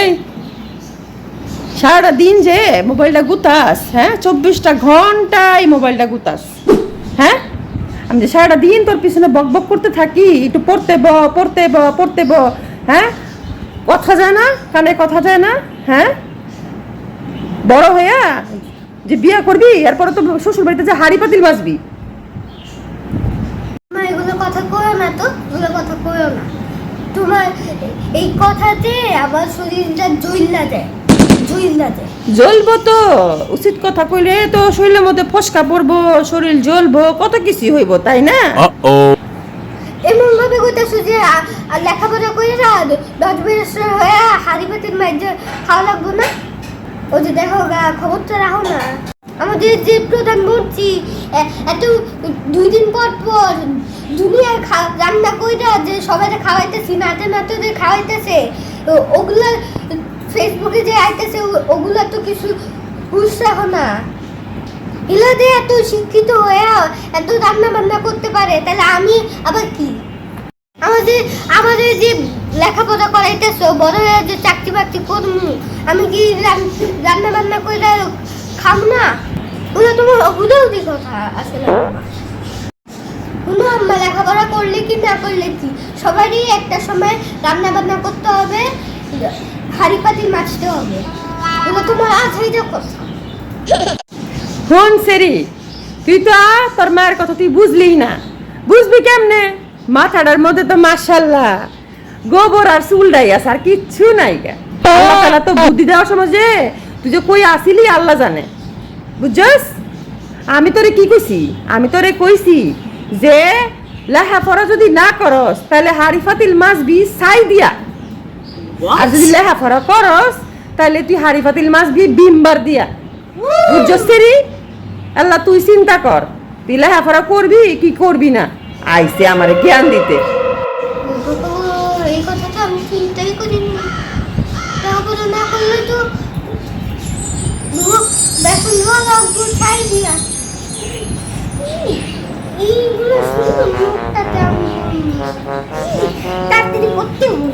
এই সারাটা দিন যে মোবাইলটা গুতাস হ্যাঁ? চব্বিশটা ঘণ্টা এই মোবাইলটা গুতাস হ্যাঁ? আমি যে সারাটা দিন তোর পিছনে বক বক করতে থাকি, একটু পড়তে ব পড়তে ব পড়তে ব হ্যাঁ? কথা যায় না, কানে কথা যায় না হ্যাঁ? বড় হইয়া যে বিয়ে করবি, এরপরে তো শ্বশুর বাড়িতে যে হাড়ি পাতিল বাজবি। কথা না তো এগুলো কথা কইও না তোমার এই কথাতে আমার শরীরটা জইল্লা দেয় জইল্লা দেয়। জ্বলবো তো উচিত কথা কইলে তো শরীরের মধ্যে ফসকা পড়ব শরীর জ্বলবো কত কিছু হইব তাই না? এমন ভাবে কইতাছো যে আর লেখাপড়া করে না দশ বছর হয়ে হাড়ি পাতির মাঝে খাওয়া লাগবো না? ও যে দেখো গা খবরটা রাখো না। আমাদের যে প্রধানমন্ত্রী এ- এত দুই দিন পর পর দুনিয়ার রান্না কইরা যে সবাই খাওয়াইতেছি, নাতে নাতদের খাওয়াইতেছে ওগুলা ফেসবুকে যে আইতেছে ওগুলা তো কিছু রাখো না। দিয়ে এত শিক্ষিত হয়ে এত রান্না বান্না করতে পারে, তাহলে আমি আবার কি? আমাদের আমাদের যে লেখাপড়া করাইতেছো, বড় হয়ে যে চাকরি বাকরি করব আমি কি রান- রান্না বান্না করে খাব না? ওগুলো তোমার অবুধাউদি কথা আসলে কোনো আম্মা লেখাপড়া করলে কি, না করলে কি? সবারই একটা সময় রান্না বান্না করতে হবে হাড়ি পাতি মাছতে হবে। এগুলো তোমার আজই কথা। হন সেরি, তুই তো তোর মায়ের কথা তুই বুঝলি না। বুঝবি কেমনে? মাথাটার মধ্যে তো মাশাল্লাহ গোবর আর চুলটাই আছে, আর কিচ্ছু নাই গে। আল্লাহ তো বুদ্ধি দেওয়ার সময় যে, তুই যে কই আসিলি, আল্লাহ জানে। বুঝছস? আমি তোরে কি কইছি? আমি তোরে কইছি যে লেখাপড়া যদি না করস তাহলে হাড়ি ফাতিল মাছ বি ছাই দিয়া। আর যদি লেখাপড়া করস তাহলে তুই হাড়ি ফাতিল মাছ বি বিমবার দিয়া। বুঝছস সেরি? আল্লাহ তুই চিন্তা কর। তুই লেখাপড়া করবি কি করবি না? আইসে আমারে জ্ঞান দিতে। ও, এই কথাটা আমি চিন্তাই করিনি। লেখাপড়া না করলে তো বেসন লাগবে ছাই দিয়া। তাড়াতাড়ি করতে হবে।